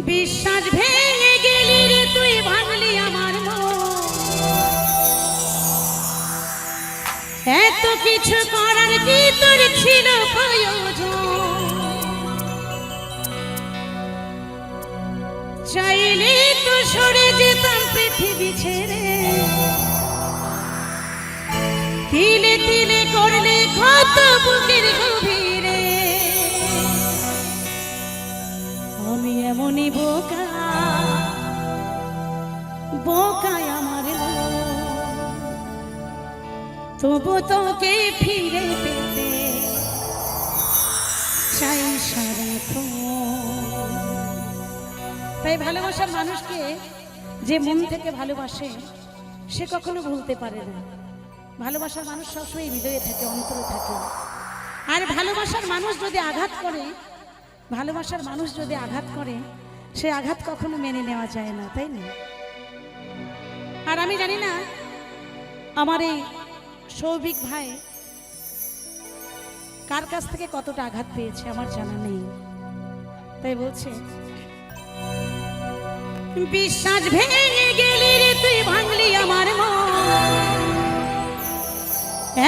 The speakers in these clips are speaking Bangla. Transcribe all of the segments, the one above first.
বিশ্বাস ভেঙে গেলি রে তুই ভাঙলি আমার এত কিছু করার কি তোর ছিল চাইলে তো সরে যেতাম পৃথিবী ছেড়ে। তিলে তিলে করলে ক্ষত বুকের গভীরে আমি এমনই বোকা বোকায় আমার তবু তোকে ফিরে পেতে চাই সারাক্ষণ তাই ভালোবাসার মানুষকে যে মন থেকে ভালোবাসে, সে কখনো ভুলতে পারে না। ভালোবাসার মানুষ সবসময় হৃদয়ে থাকে, অন্তরে থাকে। আর ভালোবাসার মানুষ যদি আঘাত করে ভালোবাসার মানুষ যদি আঘাত করে, সে আঘাত কখনো মেনে নেওয়া যায় না, তাই না? আর আমি জানি না, আমার এই সৌভিক ভাই কার কাছ থেকে কতটা আঘাত পেয়েছে, আমার জানা নেই। তাই বলছে, বিশ্বাস ভেঙে গেলি রে তুই, ভাঙলি আমার মন।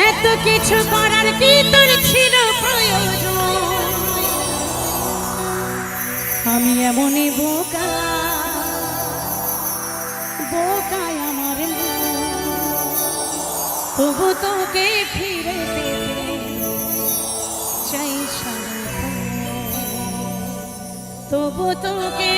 এত কিছু করার কি তোর ছিল আমি এমনই বোকা বোকায় আমার তবু তোকে ফিরে চাই। তবু তোকে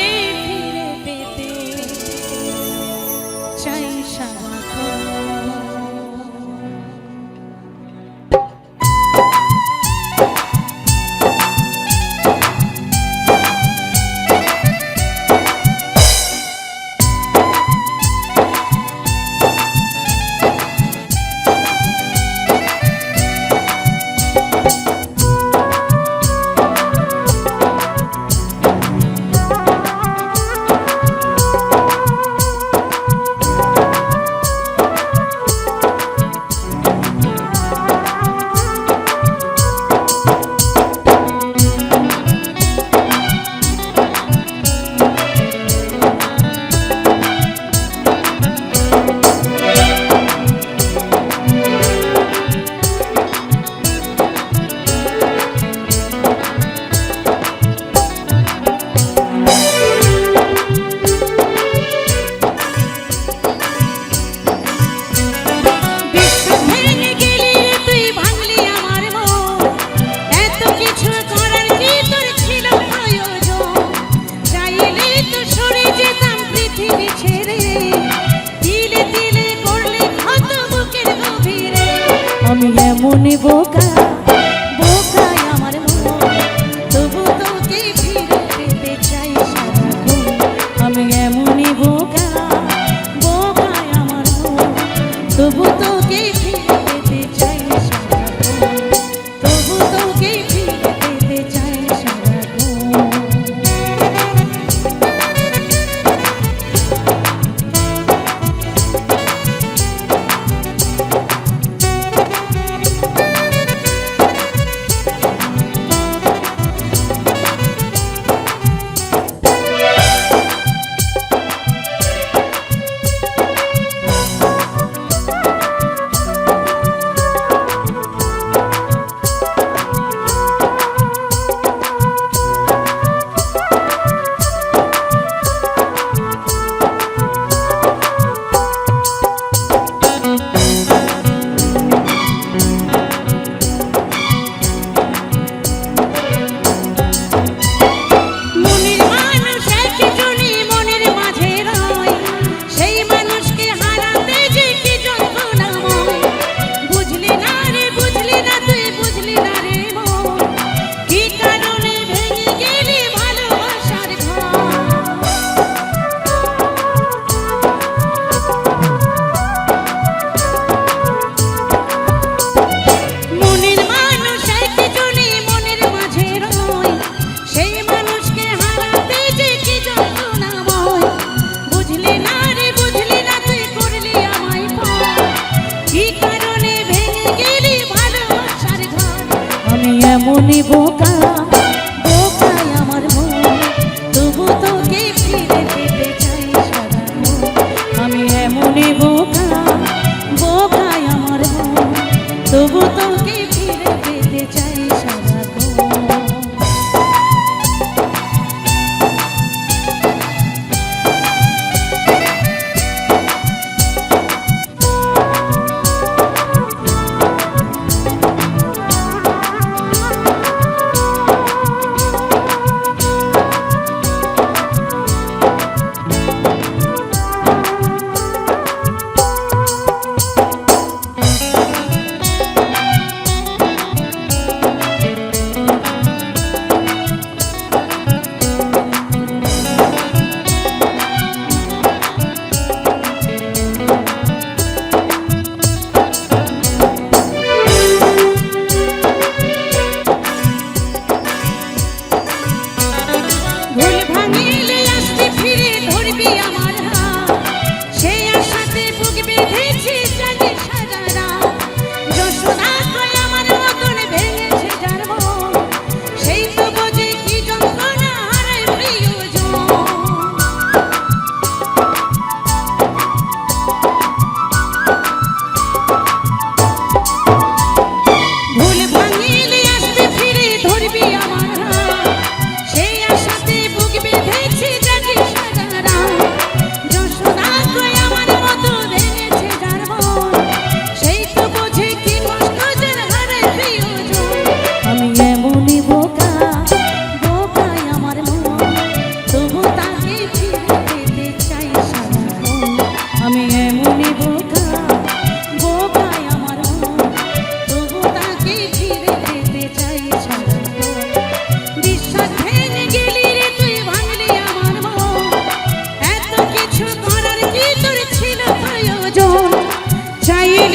বোকা। বোকা।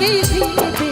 কি